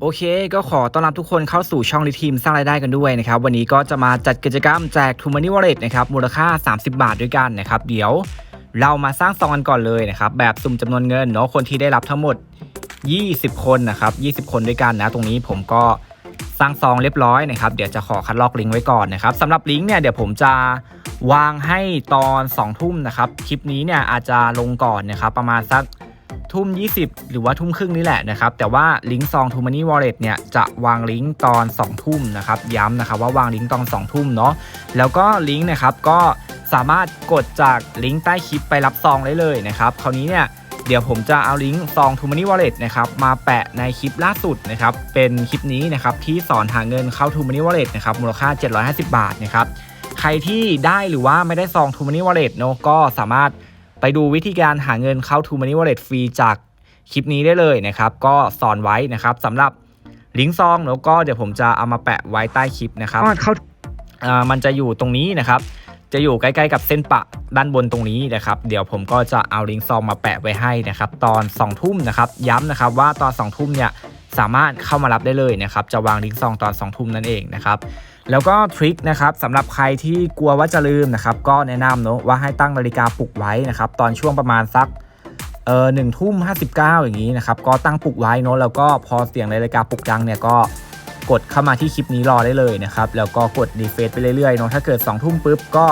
โอเค ก็ขอต้อนรับทุกคนเข้าสู่ช่องลิทีมสร้างรายได้กันด้วยนะครับ วันนี้ก็จะมาจัดกิจกรรมแจก t ู Money Wallet นะครับมูลค่า 30 บาทด้วยกันนะครับ เดี๋ยวเรามาสร้างซองกันก่อนเลยนะครับ แบบสุ่มจำนวนเงินเนาะคนที่ได้รับทั้งหมด 20 คนนะครับ 20 คนด้วยกันนะ ตรงนี้ผมก็สร้างซองเรียบร้อยนะครับ เดี๋ยวจะขอคัดลอกลิงก์ไว้ก่อนนะครับสำหรับลิงก์เนี่ยเดี๋ยวผมจะวางให้ตอน2ทุ่มนะครับคลิปนี้เนี่ยอาจจะลงก่อนนะครับประมาณสัก ทุ่ม 20 หรือว่าทุ่มครึ่งนี่แหละนะครับ แต่ว่าลิงก์ซองทูมันนี่วอลเล็ตเนี่ยจะวางลิงก์ตอน 2 ทุ่มนะครับ ย้ำนะครับว่าวางลิงก์ตอน 2 ทุ่มเนาะ แล้วก็ลิงก์นะครับก็สามารถกดจากลิงก์ใต้คลิปไปรับซองได้เลยนะครับ คราวนี้เนี่ยเดี๋ยวผมจะเอาลิงก์ซองทูมันนี่วอลเล็ตนะครับมาแปะในคลิปล่าสุดนะครับเป็นคลิปนี้นะครับที่สอนหาเงินเข้าทูมันนี่วอลเล็ตนะครับมูลค่า 750 บาทนะครับใครที่ได้หรือว่าไม่ได้ซองทูมันนี่วอลเล็ตเนาะก็สามารถ ดูวิธีการหาเงินเข้า t ู Money Wallet ฟรีจากคลิปนี้ได้เลยนะครับ ก็สอนไว้นะครับสำหรับลิงก์ซองแล้วก็เดี๋ยวผมจะเอามาแปะไว้ใต้คลิปนะครับเข้าอ่ามันจะอยู่ตรงนี้นะครับ จะอยู่ใกล้ ๆ กับเส้นปะด้านบนตรงนี้นะครับ เดี๋ยวผมก็จะเอาลิงก์ซองมาแปะไว้ให้นะครับ ตอน2ทุ่มนะครับ ย้ำนะครับว่าตอน2ทุ่มเนี่ย สามารถเข้ามารับได้เลยนะครับจะวางลิงก์ซองตอน2ทุ่มนั่นเองนะครับแล้วก็ทริคนะครับสำหรับใครที่กลัวว่าจะลืมนะครับก็แนะนำเนอะว่าให้ตั้งนาฬิกาปลุกไว้นะครับตอนช่วงประมาณสักเออหนึ่งทุ่มห้าสิบเก้าอย่างนี้นะครับก็ตั้งปลุกไว้เนอะแล้วก็พอเสียงนาฬิกาปลุกดังเนี่ยก็กดเข้ามาที่คลิปนี้รอได้เลยนะครับแล้วก็กดรีเฟซไปเรื่อยๆเนอะถ้าเกิด2องทุ่มปุ๊บก็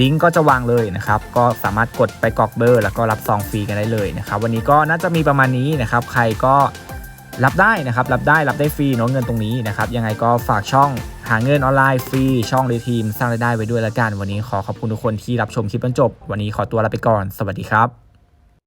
ลิงก์ก็จะวางเลยนะครับก็สามารถกดไปกรอกเบอร์ แล้วก็รับซองฟรีกันได้เลยนะครับวันนี้ก็น่าจะมีประมาณนี้นะครับใครก็ รับได้นะครับ รับได้รับได้ฟรีเนาะเงินตรงนี้นะครับ ยังไงก็ฝากช่องหาเงินออนไลน์ฟรีช่องเรทีมสร้างรายได้ไว้ด้วยละกัน วันนี้ขอขอบคุณทุกคนที่รับชมคลิปจนจบ วันนี้ขอตัวลาไปก่อน สวัสดีครับ